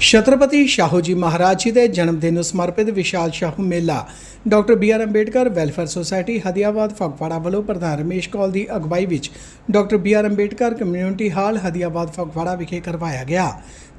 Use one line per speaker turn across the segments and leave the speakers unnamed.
ਛਤਰਪਤੀ ਸ਼ਾਹੂ ਜੀ ਮਹਾਰਾਜ ਜੀ ਦੇ ਜਨਮ ਦਿਨ ਨੂੰ ਸਮਰਪਿਤ ਵਿਸ਼ਾਲ ਸ਼ਾਹੂ ਮੇਲਾ। Doctor B R Ambedkar welfare society Hadiabad Phagwara ਵੱਲੋਂ ਪ੍ਰਧਾਨ ਰਮੇਸ਼ ਕੌਲ ਦੀ ਅਗਵਾਈ ਵਿੱਚ doctor B R Ambedkar community hall Hadiabad Phagwara ਵਿਖੇ ਕਰਵਾਇਆ ਗਿਆ,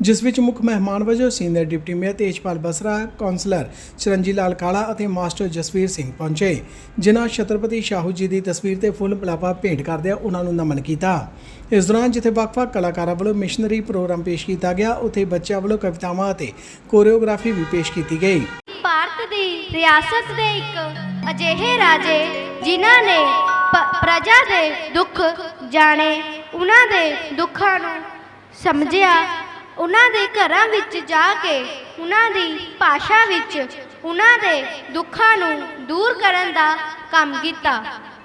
ਜਿਸ ਵਿੱਚ ਮੁੱਖ ਮਹਿਮਾਨ ਵਜੋਂ senior deputy mayor Tejpal Basra councillor Charanji Lal Kala ਅਤੇ ਮਾਸਟਰ ਜਸਵੀਰ ਸਿੰਘ ਪਹੁੰਚੇ, ਜਿਨ੍ਹਾਂ ਛਤਰਪਤੀ ਸ਼ਾਹੂ ਜੀ ਦੀ ਤਸਵੀਰ ਤੇ ਫੁੱਲ ਬਲਾਵਾ ਭੇਂਟ ਕਰਦਿਆਂ ਉਹਨਾਂ ਨੂੰ ਨਮਨ ਕੀਤਾ। ਇਸ ਦੌਰਾਨ ਜਿੱਥੇ ਵੱਖ-ਵੱਖ ਕਲਾਕਾਰਾਂ ਵੱਲੋਂ ਮਿਸ਼ਨਰੀ ਪ੍ਰੋਗਰਾਮ ਪੇਸ਼ ਕੀਤਾ ਗਿਆ, ਉੱਥੇ ਬੱਚਿਆਂ ਵੱਲੋਂ ਕਵਿਤਾਵਾਂ ਅਤੇ ਕੋਰੀਓਗ੍ਰਾਫੀ ਵੀ ਪੇਸ਼ ਕੀਤੀ ਗਈ।
ਭਾਰਤ ਦੀ ਰਿਆਸਤ ਦੇ ਇੱਕ ਅਜਿਹੇ ਰਾਜੇ ਜਿਨ੍ਹਾਂ ਨੇ ਪ੍ਰਜਾ ਦੇ ਦੁੱਖ ਜਾਣੇ, ਉਹਨਾਂ ਦੇ ਦੁੱਖਾਂ ਨੂੰ ਸਮਝਿਆ, ਉਹਨਾਂ ਦੇ ਘਰਾਂ ਵਿੱਚ ਜਾ ਕੇ ਉਹਨਾਂ ਦੀ ਭਾਸ਼ਾ ਵਿੱਚ ਉਹਨਾਂ ਦੇ ਦੁੱਖਾਂ ਨੂੰ ਦੂਰ ਕਰਨ ਦਾ ਕੰਮ ਕੀਤਾ।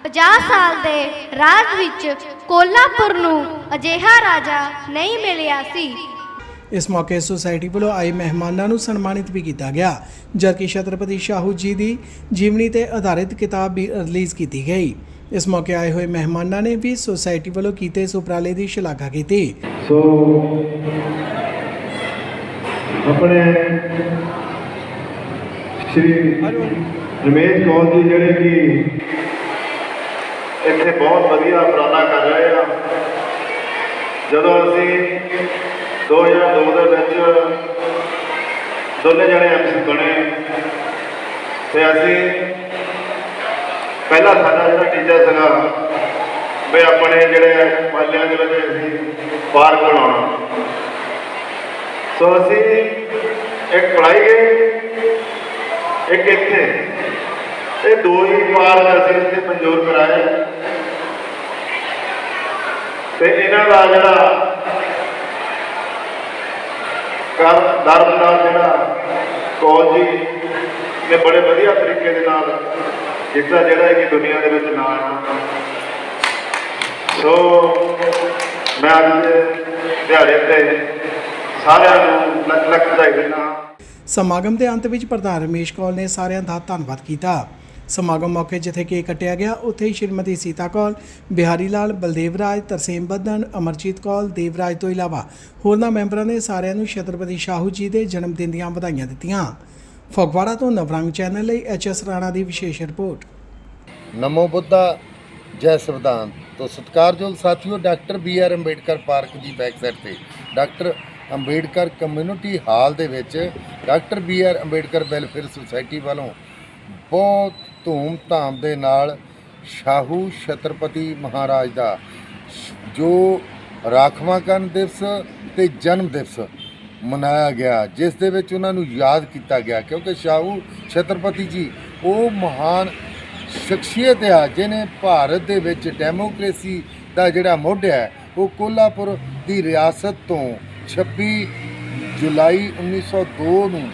50 ਸਾਲ ਦੇ ਰਾਜ ਵਿੱਚ ਕੋਲਾਪੁਰ ਨੂੰ ਅਜਿਹਾ ਰਾਜਾ ਨਹੀਂ ਮਿਲਿਆ ਸੀ।
ਇਸ ਮੌਕੇ ਸੁਸਾਇਟੀ ਵੱਲੋਂ ਆਏ ਮਹਿਮਾਨਾਂ ਨੂੰ ਸਨਮਾਨਿਤ ਵੀ ਕੀਤਾ ਗਿਆ, ਜਦਕਿ ਛਤਰਪਤੀ ਸ਼ਾਹੂ ਜੀ ਦੀ ਜੀਵਨੀ ਤੇ ਆਧਾਰਿਤ ਕਿਤਾਬ ਵੀ ਰਿਲੀਜ਼ ਕੀਤੀ ਗਈ। ਇਸ ਮੌਕੇ ਆਏ ਹੋਏ ਮਹਿਮਾਨਾਂ ਨੇ ਵੀ ਸੁਸਾਇਟੀ ਵੱਲੋਂ ਕੀਤੇ ਇਸ ਉਪਰਾਲੇ ਦੀ ਸ਼ਲਾਘਾ ਕੀਤੀ।
ਸੋ, ਆਪਣੇ ਸ਼੍ਰੀ ਰਮੇਸ਼ ਕੌਰ ਜੀ ਜਿਹੜੇ ਕਿ ਇੱਥੇ ਬਹੁਤ ਵਧੀਆ ਉਪਰਾਲਾ ਕਰ ਰਹੇ ਆ, ਜਦੋਂ ਅਸੀਂ 2002 ਦੇ ਵਿੱਚ ਦੋਨੇ ਜਣੇ ਐਮਸੀ ਬਣੇ। ਤੇ ਅਸੀਂ ਪਹਿਲਾ ਸਾਡਾ ਜਿਹੜਾ ਟੀਚਰ ਸੀਗਾ, ਵੀ ਆਪਣੇ ਜਿਹੜੇ ਮਹੱਲਿਆਂ ਦੇ ਵਿੱਚ ਅਸੀਂ ਪਾਰਕ ਬਣਾਉਣਾ। ਸੋ ਅਸੀਂ ਇੱਕ ਪੜਾਈ ਗਏ, ਇੱਕ ਇੱਥੇ। ਇਹ ਦੋ ਹੀ ਪਾਰਕ ਅਸੀਂ ਇੱਥੇ ਮਨਜ਼ੂਰ ਕਰਾਏ। ਤੇ ਇਹਨਾਂ ਦਾ ਜਿਹੜਾ ਕਰ ਦਰਦ ਨਾਲ ਜਿਹੜਾ ਕੌਲ ਜੀ ਨੇ ਬੜੇ ਵਧੀਆ ਤਰੀਕੇ ਦੇ ਨਾਲ ਜਿੱਦਾਂ ਜਿਹੜਾ ਹੈ ਕਿ ਦੁਨੀਆ ਦੇ ਵਿੱਚ ਨਾਂ ਸੋ ਮੈਂ ਅੱਜ ਦਿਹਾੜੇ ਤੇ ਸਾਰਿਆਂ ਨੂੰ ਲੱਖ ਲੱਖ ਵਧਾਈ ਦਿੰਦਾ ਹਾਂ।
ਸਮਾਗਮ ਦੇ ਅੰਤ ਵਿੱਚ ਪ੍ਰਧਾਨ ਰਮੇਸ਼ ਕੌਲ ਨੇ ਸਾਰਿਆਂ ਦਾ ਧੰਨਵਾਦ ਕੀਤਾ। ਸਮਾਗਮ ਮੌਕੇ ਜਿੱਥੇ ਕੇਕ ਕੱਟਿਆ ਗਿਆ, ਉੱਥੇ ਹੀ ਸ਼੍ਰੀਮਤੀ ਸੀਤਾ ਕੌਲ ਬਿਹਾਰੀ ਲਾਲ, ਬਲਦੇਵ ਰਾਜ, ਤਰਸੇਮ ਬੱਦਨ, ਅਮਰਜੀਤ ਕੌਲ ਦੇਵਰਾਜ ਤੋਂ ਇਲਾਵਾ ਹੋਰਨਾਂ ਮੈਂਬਰਾਂ ਨੇ ਸਾਰਿਆਂ ਨੂੰ ਛਤਰਪਤੀ ਸ਼ਾਹੂ ਜੀ ਦੇ ਜਨਮ ਦਿਨ ਦੀਆਂ ਵਧਾਈਆਂ ਦਿੱਤੀਆਂ। ਫਗਵਾੜਾ ਤੋਂ ਨਵਰੰਗ ਚੈਨਲ ਲਈ ਐਚ ਐਸ ਰਾਣਾ ਦੀ ਵਿਸ਼ੇਸ਼ ਰਿਪੋਰਟ।
ਨਮੋ ਬੁੱਧਾ, ਜੈ ਸੰਵਿਧਾਨ। ਤੋਂ ਸਤਿਕਾਰਯੋਗ ਸਾਥੀਓ, doctor B R Ambedkar park ਦੀ ਬੈਕ ਸਾਈਡ ਤੇ ਡਾਕਟਰ ਅੰਬੇਡਕਰ ਕਮਿਊਨਿਟੀ ਹਾਲ ਦੇ ਵਿੱਚ doctor B R Ambedkar welfare society ਵੱਲੋਂ ਬਹੁਤ ਧੂਮ-ਧਾਮ ਦੇ ਨਾਲ ਸ਼ਾਹੂ ਛਤਰਪਤੀ ਮਹਾਰਾਜ ਦਾ, ਜੋ ਰਾਖਵਾਂਕਰਨ ਦਿਵਸ ਤੇ ਜਨਮ ਦਿਵਸ ਮਨਾਇਆ ਗਿਆ, ਜਿਸ ਦੇ ਵਿੱਚ ਉਹਨਾਂ ਨੂੰ ਯਾਦ ਕੀਤਾ ਗਿਆ, ਕਿਉਂਕਿ ਸ਼ਾਹੂ ਛਤਰਪਤੀ ਜੀ ਉਹ ਮਹਾਨ ਸ਼ਖਸੀਅਤ ਆ ਜਿਨੇ ਭਾਰਤ ਦੇ ਵਿੱਚ ਡੈਮੋਕ੍ਰੇਸੀ ਦਾ ਜਿਹੜਾ ਮੋਢ ਹੈ, ਉਹ ਕੋਲਾਪੁਰ ਦੀ ਰਿਆਸਤ ਤੋਂ 26 ਜੁਲਾਈ 1902 ਨੂੰ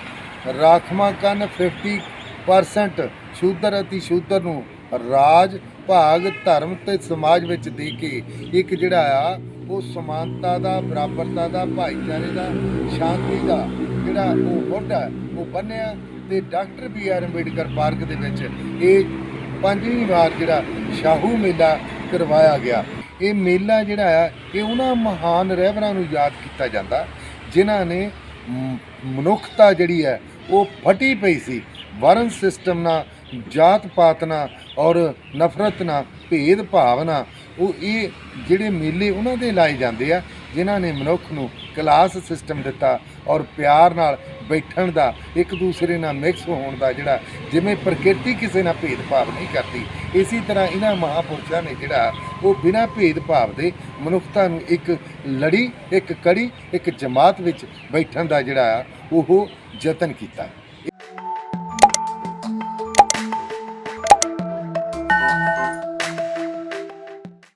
ਰਾਖਵਾਂਕਰਨ 50% ਸ਼ੂਦਰ ਅਤੇ ਸ਼ੂਦਰ ਨੂੰ ਰਾਜ, ਭਾਗ, ਧਰਮ ਤੇ ਸਮਾਜ ਵਿੱਚ ਦੇ ਕੇ ਇੱਕ ਜਿਹੜਾ ਆ, ਉਹ ਸਮਾਨਤਾ ਦਾ, ਬਰਾਬਰਤਾ ਦਾ, ਭਾਈਚਾਰੇ ਦਾ, ਸ਼ਾਂਤੀ ਦਾ ਜਿਹੜਾ ਉਹ ਮੋਢ ਹੈ ਉਹ ਬੰਨਿਆ ਤੇ doctor B R Ambedkar park ਦੇ ਵਿੱਚ ਇਹ ਪੰਜਵੀਂ ਵਾਰ ਜਿਹੜਾ ਸ਼ਾਹੂ ਮੇਲਾ ਕਰਵਾਇਆ ਗਿਆ। ਇਹ ਮੇਲਾ ਜਿਹੜਾ ਆ, ਇਹ ਉਹਨਾਂ ਮਹਾਨ ਰਹਿਬਰਾਂ ਨੂੰ ਯਾਦ ਕੀਤਾ ਜਾਂਦਾ, ਜਿਨ੍ਹਾਂ ਨੇ ਮਨੁੱਖਤਾ ਜਿਹੜੀ ਹੈ, ਉਹ ਫਟੀ ਪਈ ਸੀ। ਵਰਨ ਸਿਸਟਮ ਨਾਲ ਜਾਤ ਪਾਤ ਨਾਲ ਔਰ ਨਫ਼ਰਤ ਨਾਲ ਭੇਦ ਭਾਵ ਨਾਲ ਉਹ ਇਹ ਜਿਹੜੇ ਮੇਲੇ ਉਹਨਾਂ ਦੇ ਲਾਏ ਜਾਂਦੇ ਆ, ਜਿਨ੍ਹਾਂ ਨੇ ਮਨੁੱਖ ਨੂੰ ਕਲਾਸ ਸਿਸਟਮ ਦਿੱਤਾ ਔਰ ਪਿਆਰ ਨਾਲ ਬੈਠਣ ਦਾ, ਇੱਕ ਦੂਸਰੇ ਨਾਲ ਮਿਕਸ ਹੋਣ ਦਾ ਜਿਹੜਾ, ਜਿਵੇਂ ਪ੍ਰਕਿਰਤੀ ਕਿਸੇ ਨਾਲ ਭੇਦਭਾਵ ਨਹੀਂ ਕਰਦੀ। ਇਸੇ ਤਰ੍ਹਾਂ ਇਹਨਾਂ ਮਹਾਪੁਰਸ਼ਾਂ ਨੇ ਜਿਹੜਾ, ਉਹ ਬਿਨਾਂ ਭੇਦਭਾਵ ਦੇ ਮਨੁੱਖਤਾ ਨੂੰ ਇੱਕ ਲੜੀ, ਇੱਕ ਕੜੀ, ਇੱਕ ਜਮਾਤ ਵਿੱਚ ਬੈਠਣ ਦਾ ਜਿਹੜਾ ਆ ਉਹ ਯਤਨ ਕੀਤਾ।